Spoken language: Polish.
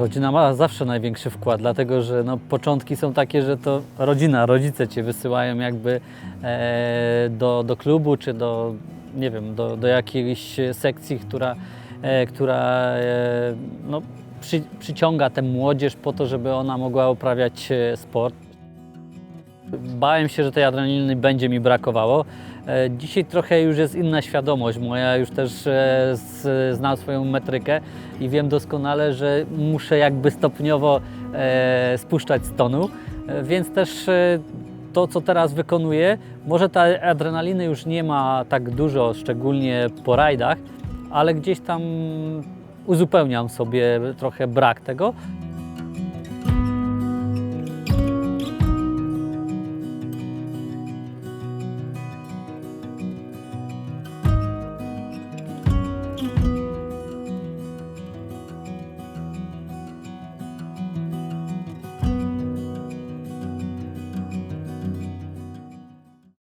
rodzina ma zawsze największy wkład, dlatego że no, początki są takie, że to rodzina, rodzice cię wysyłają jakby e, do, do klubu czy do, nie wiem, do, do jakiejś sekcji, która, e, która e, no, przy, przyciąga tę młodzież po to, żeby ona mogła uprawiać e, sport. Bałem się, że tej adrenaliny będzie mi brakowało. E, Dzisiaj trochę już jest inna świadomość moja, już też e, znam swoją metrykę i wiem doskonale, że muszę jakby stopniowo e, spuszczać z tonu, więc też to, co teraz wykonuję, może ta adrenaliny już nie ma tak dużo, szczególnie po rajdach, ale gdzieś tam uzupełniam sobie trochę brak tego